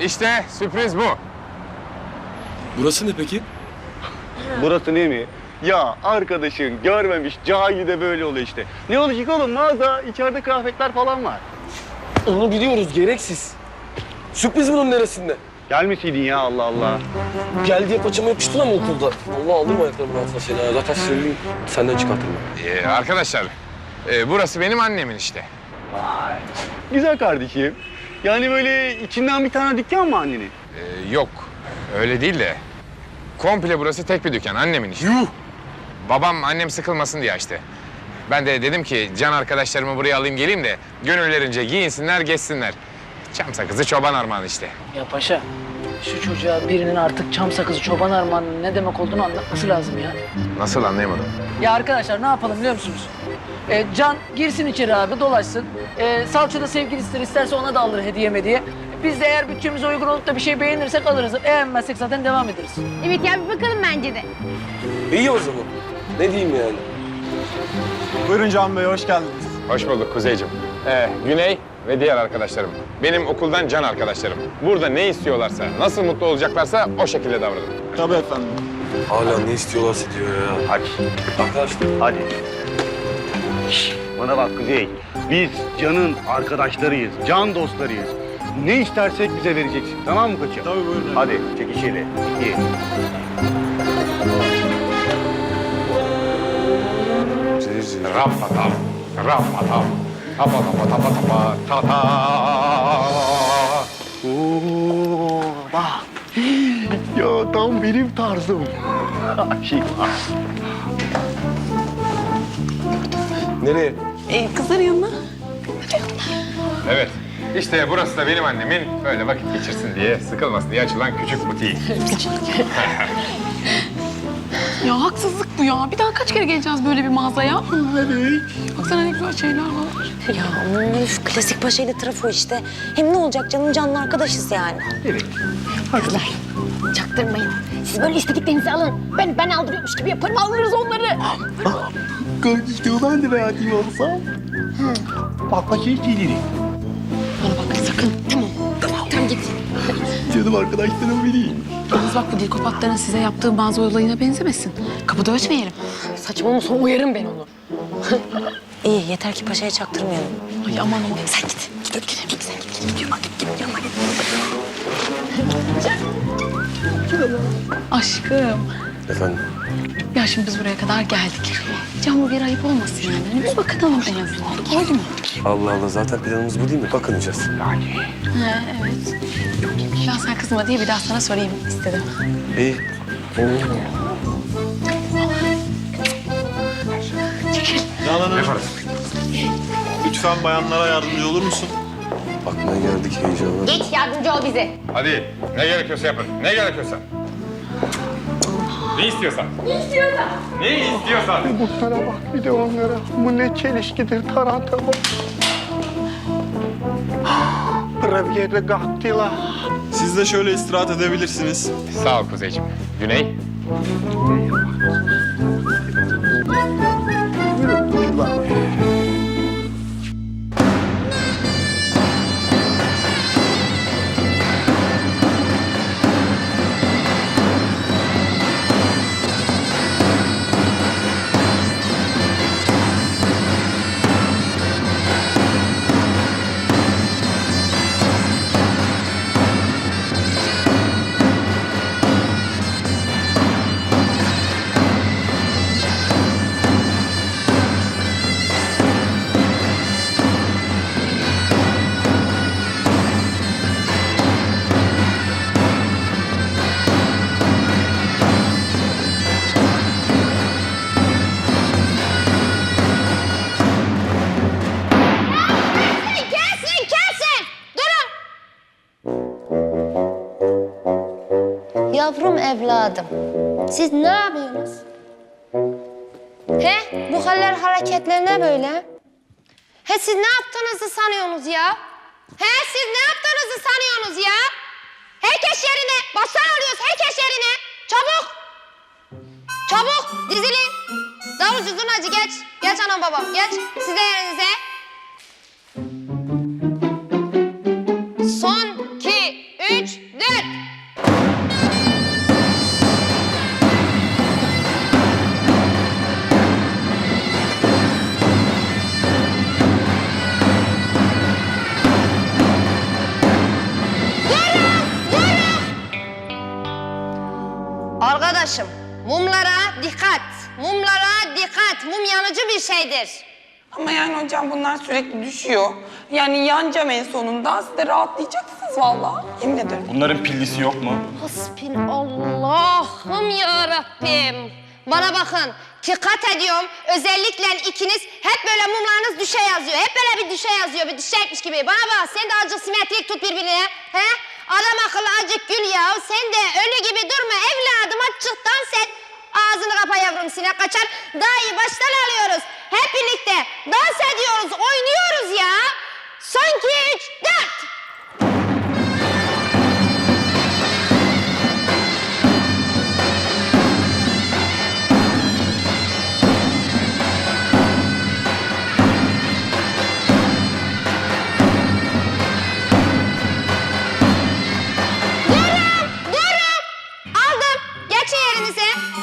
işte sürpriz bu. Burası ne peki? Burası ne mi? Ya arkadaşın görmemiş cahide böyle oluyor işte. Ne olacak oğlum mağaza içeride kıyafetler falan var. Onu biliyoruz gereksiz. Sürpriz bunun neresinde? Gelmeseydin ya Allah Allah. Gel diye paçama yapıştın ama okulda. Allah aldım ayaklarımın altına seni. ha. Zaten söyleyeyim senden çıkartırım. Ee, arkadaşlar, e, burası benim annemin işte. Güzel kardeşim. Yani böyle içinden bir tane dükkan mı annenin? Ee, yok, öyle değil de. Komple burası tek bir dükkan, annemin işte. Babam annem sıkılmasın diye açtı. Ben de dedim ki can arkadaşlarımı buraya alayım geleyim de gönüllerince giyinsinler, geçsinler. Çam sakızı çoban armağanı işte. Ya paşa, şu çocuğa birinin artık çam sakızı çoban armağanının ne demek olduğunu anlatması lazım ya. Nasıl anlayamadım? Ya arkadaşlar ne yapalım biliyor musunuz? Ee, Can girsin içeri abi dolaşsın. Ee, Salça da sevgili ister isterse ona da alır hediye mediye. Biz de eğer bütçemize uygun olup da bir şey beğenirsek alırız. Beğenmezsek zaten devam ederiz. Evet ya bir bakalım bence de. İyi o zaman. Ne diyeyim yani? Buyurun Can Bey, hoş geldiniz. Hoş bulduk Kuzeyciğim. Ee, Güney ve diğer arkadaşlarım. Benim okuldan can arkadaşlarım. Burada ne istiyorlarsa, nasıl mutlu olacaklarsa o şekilde davranın. Tabii efendim. Hala ne istiyorlarsa diyor ya. Hadi, Arkadaşlar hadi. Bana bak Kuzey. Biz Can'ın arkadaşlarıyız, can dostlarıyız. Ne istersek bize vereceksin. Tamam mı koçum? Tabii buyurun. Hadi çek içeri. İyi. Rapatam, rapatam, tapa tapa tapa tapa. Oo, bak. Ya tam benim tarzım. Şey, nereye? Ee, kızların yanına. Evet, işte burası da benim annemin böyle vakit geçirsin diye, sıkılmasın diye açılan küçük butiği. Ya haksızlık bu ya. Bir daha kaç kere geleceğiz böyle bir mağazaya? Evet. Baksana ne güzel şeyler var. Ya üf, klasik paşayla trafo işte. Hem ne olacak canım canlı arkadaşız yani. Kızlar çaktırmayın. Siz böyle istediklerinizi alın. Ben ben aldırıyormuş gibi yaparım alırız onları. işte ben de beğendiğim olsam. Bak bak şey şeyleri. Bana bak sakın. Tamam. Tamam git. Canım arkadaşlarım benim. Yalnız bak bu dilkopatların size yaptığı mağaza olayına benzemesin. Kapıda ölçmeyelim. Saçmalama uyarım ben onu. İyi yeter ki paşaya çaktırmayalım. Ay aman aman. Sen git. Git hadi git. Git sen git. Git, git, git, git yanına git. Aşkım. Efendim? Ya şimdi biz buraya kadar geldik. Can bu bir ayıp olmasın yani. Hani biz bakalım en azından. Oldu mu? Allah Allah zaten planımız bu değil mi? Bakınacağız. Ha, evet. Ya sen kızma diye bir daha sana sorayım istedim. İyi. Canan Hanım, lütfen bayanlara yardımcı olur musun? Bakmaya geldik heyecanla. Geç yardımcı ol bize. Hadi, ne gerekiyorsa yapın, ne gerekiyorsa. Ne istiyorsan. Ne istiyorsan. Ne istiyorsan. Bunlara bak bir de onlara. Bu ne çelişkidir taranta bu. Braviere gattila. Siz de şöyle istirahat edebilirsiniz. Sağ ol Kuzeyciğim. Güney, Kesin Evladım. Siz ne yapıyorsunuz? He? Bu haller hareketler ne böyle? He siz ne yaptığınızı sanıyorsunuz ya? He siz ne yaptığınızı sanıyorsunuz ya? Herkes yerine. Basar alıyoruz herkes yerine. Çabuk. Çabuk dizilin. Davulcu zurnacı geç. Geç anam babam geç. Siz de yerinize. Arkadaşım, mumlara dikkat. Mumlara dikkat. Mum yanıcı bir şeydir. Ama yani hocam bunlar sürekli düşüyor. Yani yanacağım en sonunda. Siz de rahatlayacaksınız vallahi. Yemin ederim. Bunların pillisi yok mu? Hasbinallahım ya Rabbim. Bana bakın, dikkat ediyorum. Özellikle ikiniz hep böyle mumlarınız düşe yazıyor. Hep böyle bir düşe yazıyor, bir düşecekmiş gibi. Bana bak, sen de azıcık simetrik tut birbirine. He? Adam akıllı azıcık gül ya. Sen de ölü gibi durma kaçar. Daha iyi baştan alıyoruz. Hep birlikte dans ediyoruz, oynuyoruz ya. Son iki, üç, dört. Durun! Durun! Aldım. Geçin yerinize.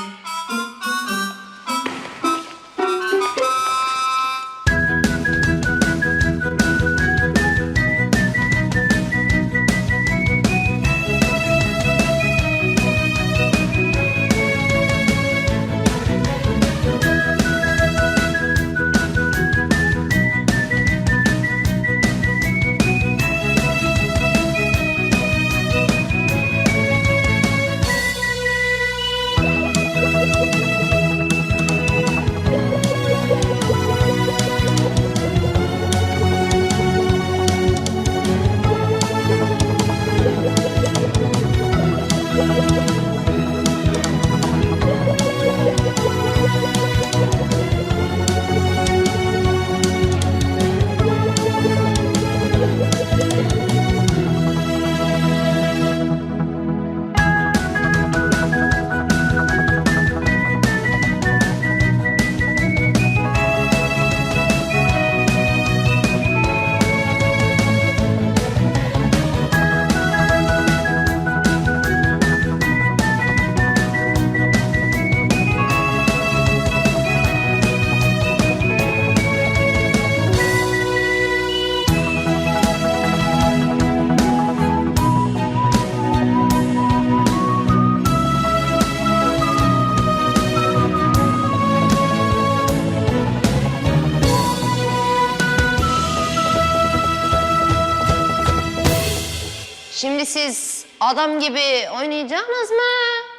Adam gibi oynayacaksınız mı,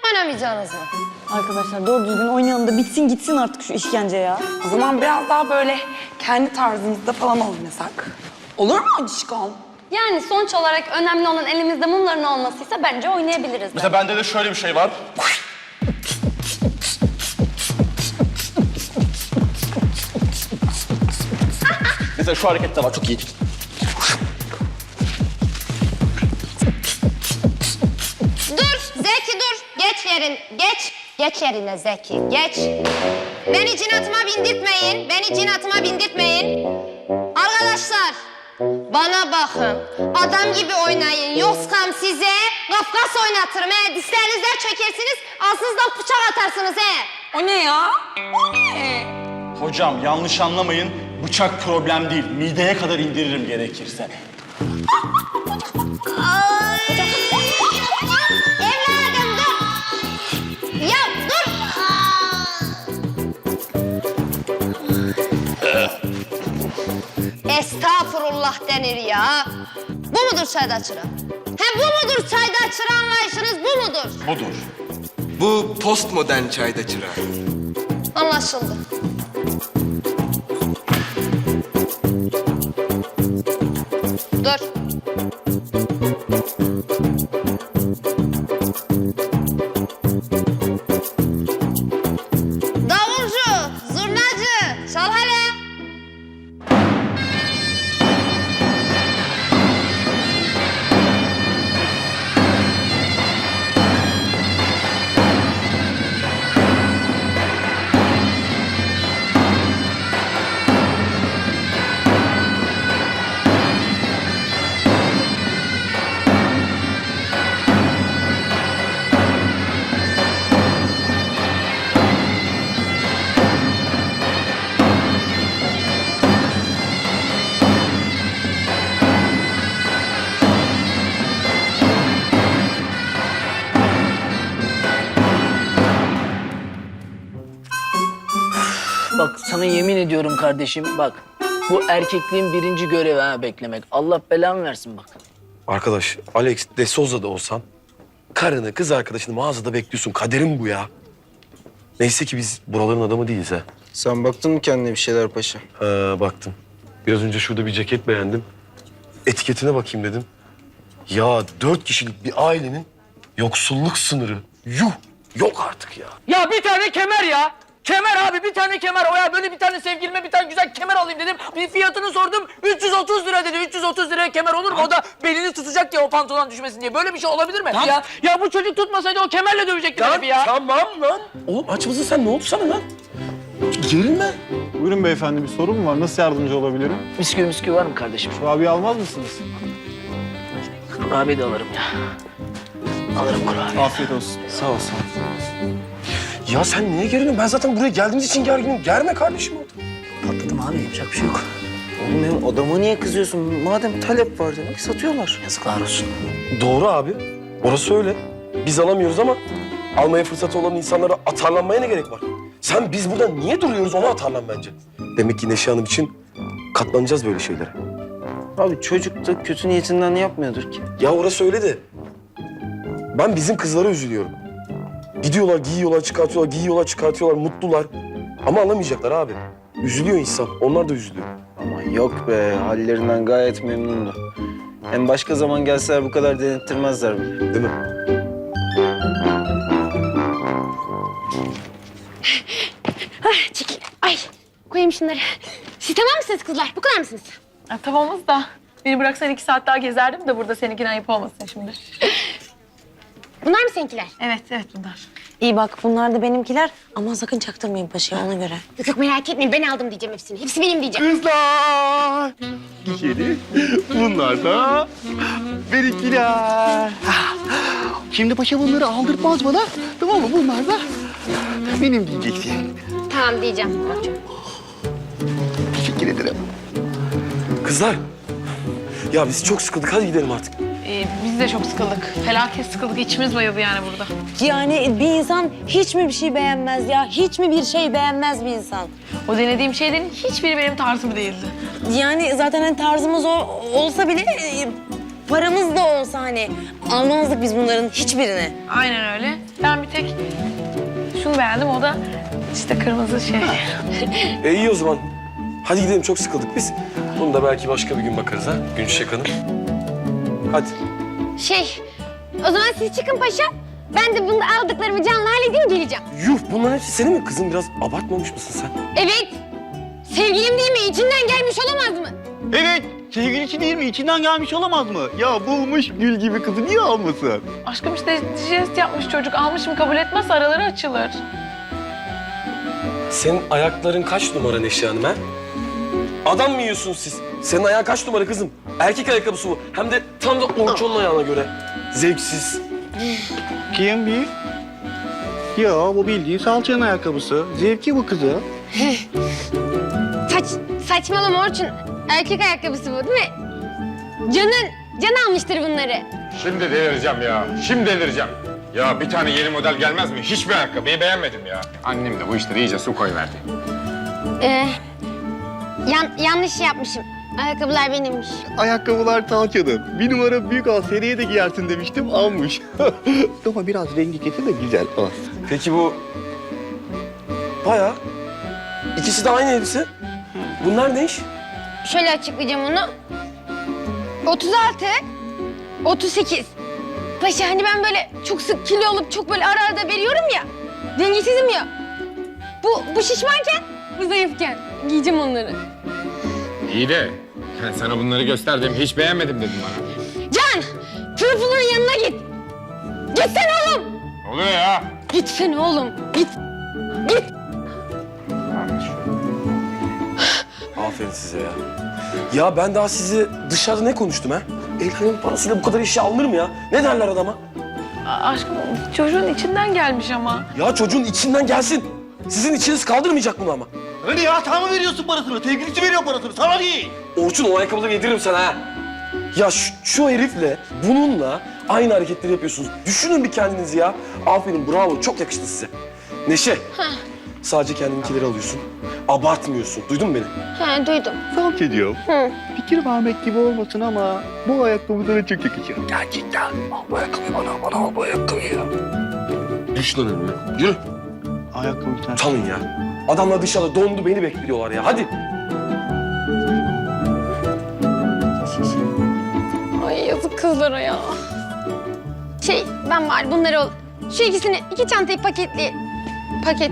oynamayacaksınız mı? Arkadaşlar doğru düzgün oynayalım da bitsin gitsin artık şu işkence ya. O zaman biraz daha böyle kendi tarzımızda falan oynasak. Olur mu Aşkım? Yani sonuç olarak önemli olan elimizde mumların olmasıysa bence oynayabiliriz. Mesela bende de şöyle bir şey var. Mesela şu hareket de var çok iyi. Geç yerin. Geç. Geç yerine Zeki. Geç. Beni cinatıma bindirtmeyin. Beni cinatıma bindirtmeyin. Arkadaşlar bana bakın. Adam gibi oynayın. Yoskam size Kafkas oynatırım. He. Dişlerinizden çekersiniz. Ağzınızdan bıçak atarsınız. He. O ne ya? O ne? Hocam yanlış anlamayın. Bıçak problem değil. Mideye kadar indiririm gerekirse. Evladım Estağfurullah denir ya. Bu mudur çayda çıra? He bu mudur çayda çıra anlayışınız bu mudur? Budur. Bu postmodern çayda çıra. Anlaşıldı. Sana yemin ediyorum kardeşim bak. Bu erkekliğin birinci görevi ha beklemek. Allah belamı versin bak. Arkadaş Alex de Souza'da olsan karını kız arkadaşını mağazada bekliyorsun. Kaderim bu ya. Neyse ki biz buraların adamı değiliz ha. Sen baktın mı kendine bir şeyler paşa? Ha baktım. Biraz önce şurada bir ceket beğendim. Etiketine bakayım dedim. Ya dört kişilik bir ailenin yoksulluk sınırı. Yuh! Yok artık ya. Ya bir tane kemer ya. Kemer abi bir tane kemer. O ya böyle bir tane sevgilime bir tane güzel kemer alayım dedim. Bir fiyatını sordum. 330 lira dedi. 330 liraya kemer olur mu? O da belini tutacak ya o pantolon düşmesin diye. Böyle bir şey olabilir mi? Ya ya bu çocuk tutmasaydı o kemerle dövecekti herifi ya. Tamam lan. Oğlum aç mısın sen? Ne oldu sana lan? Gerilme. Buyurun beyefendi bir sorun mu var? Nasıl yardımcı olabilirim? Bisküvi bisküvi var mı kardeşim? Kurabiye almaz mısınız? Kurabiye de alırım ya. Alırım kurabiye. Afiyet olsun. Sağ ol, sağ ol. Ya sen niye geriliyorsun? Ben zaten buraya geldiğimiz için gerginim. Germe kardeşim. Patladım abi yapacak bir şey yok. Oğlum benim adama niye kızıyorsun? Madem talep var demek satıyorlar. Yazıklar olsun. Doğru abi. Orası öyle. Biz alamıyoruz ama almaya fırsatı olan insanlara atarlanmaya ne gerek var? Sen biz burada niye duruyoruz ona atarlan bence. Demek ki Neşe Hanım için katlanacağız böyle şeylere. Abi çocuk da kötü niyetinden yapmıyordur ki. Ya orası öyle de. Ben bizim kızlara üzülüyorum. Gidiyorlar, giyiyorlar, çıkartıyorlar, giyiyorlar, çıkartıyorlar, mutlular. Ama alamayacaklar abi. Üzülüyor insan. Onlar da üzülüyor. Ama yok be hallerinden gayet memnundu. Hem başka zaman gelseler bu kadar denettirmezler bile. Değil mi? Çekil. Ay koyayım şunları. Siz tamam mısınız kızlar? Bu kadar mısınız? Ya, tamamız da beni bıraksan iki saat daha gezerdim de burada seninkine ayıp olmasın şimdi. Bunlar mı seninkiler? Evet, evet bunlar. İyi bak bunlar da benimkiler ama sakın çaktırmayın paşaya ona göre. Yok yok merak etmeyin ben aldım diyeceğim hepsini. Hepsi benim diyeceğim. Kızlar! İçeri. Bunlar da benimkiler. Şimdi paşa bunları aldırtmaz bana. Tamam mı? Bunlar da benim diyeceksin. Tamam diyeceğim. Teşekkür ederim. Kızlar. Ya biz çok sıkıldık. Hadi gidelim artık. Ee, biz de çok sıkıldık. Felaket sıkıldık. İçimiz bayıldı yani burada. Yani bir insan hiç mi bir şey beğenmez ya? Hiç mi bir şey beğenmez bir insan? O denediğim şeylerin hiçbiri benim tarzım değildi. Yani zaten hani tarzımız o, olsa bile e, paramız da olsa hani almazdık biz bunların hiçbirini. Aynen öyle. Ben bir tek şunu beğendim. O da işte kırmızı şey. E iyi o zaman. Hadi gidelim. Çok sıkıldık biz. Bunu da belki başka bir gün bakarız ha. Gün Çiçek Hanım. Hadi. Şey o zaman siz çıkın paşa. Ben de bunu aldıklarımı canlı halledeyim geleceğim. Yuh bunların hepsi senin mi? Kızım biraz abartmamış mısın sen? Evet. Sevgilim değil mi? İçinden gelmiş olamaz mı? Evet. Sevgilisi değil mi? İçinden gelmiş olamaz mı? Ya bulmuş gül gibi kızı niye almasın? Aşkım işte jest yapmış çocuk. Almışım kabul etmezse araları açılır. Senin ayakların kaç numara Neşe Hanım ha? Adam mı yiyorsun siz? Senin ayağın kaç numara kızım? Erkek ayakkabısı bu. Hem de tam da Orçun'un ayağına göre. Zevksiz. Kim bir? Ya bu bildiğin salçanın ayakkabısı. Zevki bu kızı. Saç, saçmalama Orçun. Erkek ayakkabısı bu değil mi? Canın, can almıştır bunları. Şimdi delireceğim ya. Şimdi delireceğim. Ya bir tane yeni model gelmez mi? Hiçbir ayakkabıyı beğenmedim ya. Annem de bu işte iyice su koyuverdi. Ee, yan, yanlış yapmışım. Ayakkabılar benimmiş. Ayakkabılar salçanın. Bir numara büyük al seriye de giyersin demiştim almış. Ama biraz rengi kesin de güzel al. Peki bu... Bayağı. İkisi de aynı elbise. Bunlar ne iş? Şöyle açıklayacağım onu. 36, 38. Paşa hani ben böyle çok sık kilo olup çok böyle ara ara da veriyorum ya. Dengesizim ya. Bu, bu şişmanken, bu zayıfken. Giyeceğim onları. İyi de ben sana bunları gösterdim. Hiç beğenmedim dedim bana. Can! Pırpır'ın yanına git. Gitsene oğlum. Oluyor ya. Gitsene oğlum. Git. Git. Aferin size ya. Ya ben daha sizi dışarıda ne konuştum ha? El alemin parasıyla bu kadar eşya alınır mı ya? Ne derler adama? A- Aşkım çocuğun içinden gelmiş ama. Ya çocuğun içinden gelsin. Sizin içiniz kaldırmayacak bunu ama. Hadi ya sen mi veriyorsun parasını? Sevgilisi veriyor parasını. Sana değil. Orçun o ayakkabıları yediririm sana ha. Ya şu, şu herifle, bununla aynı hareketleri yapıyorsunuz. Düşünün bir kendinizi ya. Aferin, bravo. Çok yakıştı size. Neşe. Sadece kendinkileri alıyorsun. abartmıyorsun. Duydun mu beni? He duydum. Salçacığım. Hı. Fikir vermek gibi olmasın ama bu ayakkabılara çok yakışıyor. Gerçekten. Al bu ayakkabıyı bana, bana al bu ayakkabıyı. Düş lan önüme. Yürü. Ayakkabı bir tane. Tanın ya. Adamlar dışarıda dondu beni bekliyorlar ya. Hadi. Ay yazık kızlara ya. Şey ben var bunları ol. Şu ikisini iki çantayı paketli paket